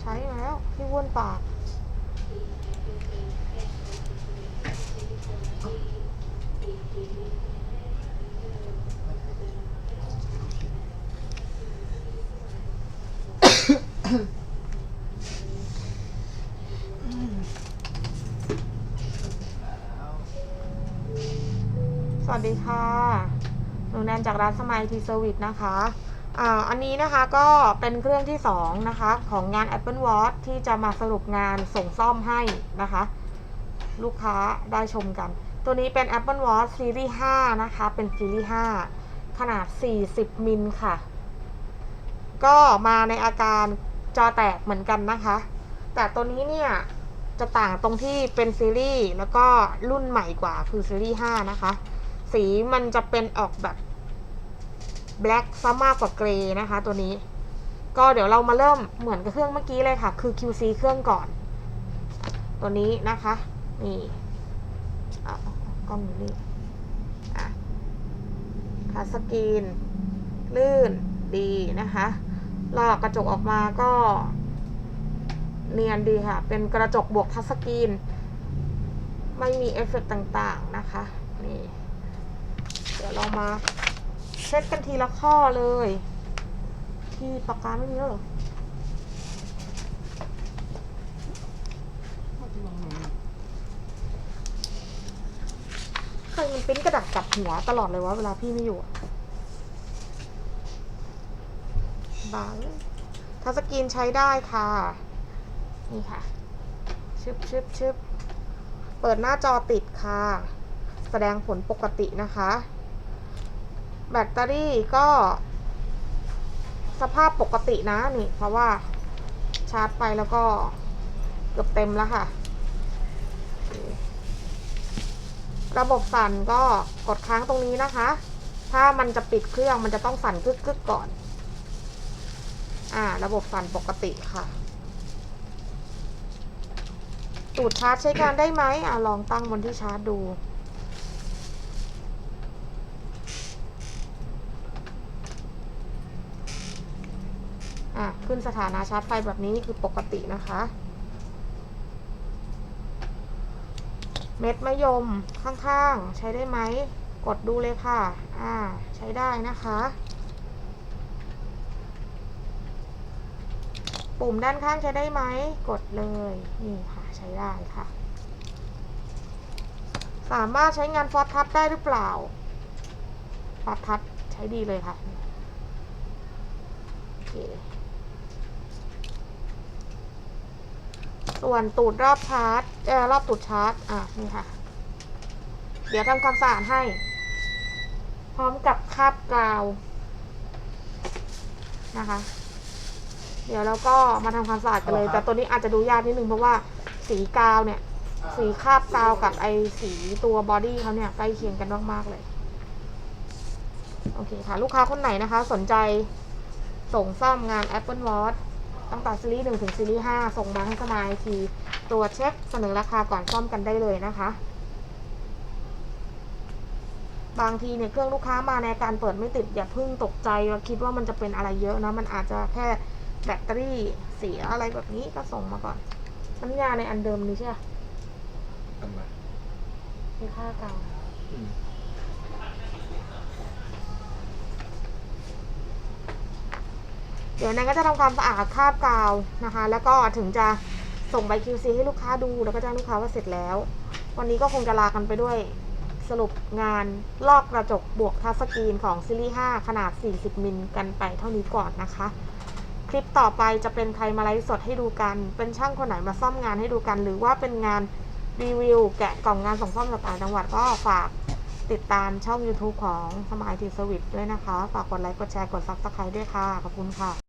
ใช้แล้วที่ว้วนปากสวัสดีค่ะ หนูแนนจากร้านสมัยทีเซอร์วิสนะคะ อันนี้นะคะก็เป็นเครื่องที่ 2 นะคะ ของงาน Apple Watch ที่จะมาสรุปงานส่งซ่อมให้นะคะ ลูกค้าได้ชมกัน ตัวนี้เป็น Apple Watch Series 5 นะคะ เป็น Series 5 ขนาด 40 มิลค่ะ ก็มาในอาการจอแตกเหมือนกันนะคะ แต่ตัวนี้เนี่ยจะต่างตรงที่เป็นซีรีส์แล้วก็รุ่นใหม่กว่าคือซีรีส์5นะคะ สีมันจะเป็นออกแบบ แบล็กซะมากกว่าเกรย์นะคะ ตัวนี้ ก็เดี๋ยวเรามาเริ่มเหมือนกับเครื่องเมื่อกี้เลยค่ะ คือ QC เครื่องก่อน ตัวนี้นะคะ นี่กล้องอยู่นี่อะทัชสกรีน ลื่นดีนะคะลอกกระจกออกมาก็ เนียนดีค่ะ เป็นกระจกบวกทัชสกรีน ไม่มีเอฟเฟกต์ต่างๆนะคะ นี่ เดี๋ยวเรามา เช็คกันทีละข้อเลย ที่ปากกาไม่มีแล้วหรอใครมันเปริ้นกระดาษกับหัวตลอดเลยวะเวลาพี่ไม่อยู่บังทัสกรีนใช้ได้ค่ะ นี่ค่ะ ชึบชึบชึบเปิดหน้าจอติดค่ะ แสดงผลปกตินะคะ แบตเตอรี่ก็ สภาพปกตินะนี่ เพราะว่าชาร์จไปแล้วก็เกือบเต็มแล้วค่ะ ระบบสั่นก็กดค้างตรงนี้นะคะ ถ้ามันจะปิดเครื่องมันจะต้องสั่นกึกกึกก่อน อ่า ระบบสั่นปกติค่ะตูดชาร์จใช้การได้ไหมอะลองตั้งบนที่ชาร์จดู อะ ขึ้นสถานะชาร์จไฟแบบนี้นี่คือปกตินะคะ เม็ดมะยมข้างๆ ใช้ได้ไหม กดดูเลยค่ะ อ่า ใช้ได้นะคะ ปุ่มด้านข้างใช้ได้ไหม กดเลย นี่ค่ะ ใช้ได้ค่ะ สามารถใช้งานฟอสทัชได้หรือเปล่า ฟอสทัชใช้ดีเลยค่ะ โอเค ส่วนตูดรอบชาร์จเอ่อรอบตูดชาร์จ อะ นี่ค่ะ เดี๋ยวทำความสะอาดให้ พร้อมกับคราบกาวนะคะ เดี๋ยวเราก็มาทำความสะอาดกันเลย แต่ตัวนี้อาจจะดูยากนิดนึงเพราะว่าสีกาวเนี่ย สีคราบกาวกับไอสีตัวบอดี้เขาเนี่ยใกล้เคียงกันมากๆเลย โอเคค่ะ ลูกค้าคนไหนนะคะ สนใจส่งซ่อมงาน Apple Watch ตั้งแต่ซีรีส์1ถึงซีรีส์5ส่งมาให้สมายทีตรวจเช็คเสนอราคาก่อนซ่อมกันได้เลยนะคะ บางทีเนี่ยเครื่องลูกค้ามาในอาการเปิดไม่ติดอย่าเพิ่งตกใจว่าคิดว่ามันจะเป็นอะไรเยอะนะมันอาจจะแค่แบตเตอรี่เสียอะไรแบบนี้ก็ส่งมาก่อนน้ำยาในอันเดิมนี้ใช่ไหมทำไมมีค่าเก่า อืม เดี๋ยวนั้นก็จะทำความสะอาดคราบกาวนะคะ แล้วก็ถึงจะส่งใบ QC ให้ลูกค้าดูแล้วก็แจ้งลูกค้าว่าเสร็จแล้ว วันนี้ก็คงจะลากันไปด้วยสรุปงานลอกกระจกบวกทัชสกรีนของซีรีส์ 5 ขนาด 40 มิลกันไปเท่านี้ก่อนนะคะ คลิปต่อไปจะเป็นใครมาไลฟ์สดให้ดูกัน เป็นช่างคนไหนมาซ่อมงานให้ดูกัน หรือว่าเป็นงานรีวิวแกะกล่องงานส่งซ่อมจากต่างจังหวัดก็ฝากติดตามช่อง YouTube ของสมายทีสวิตด้วยนะคะ ฝากกดไลค์ กดแชร์ กดซับสไครต์ด้วยค่ะ ขอบคุณค่ะ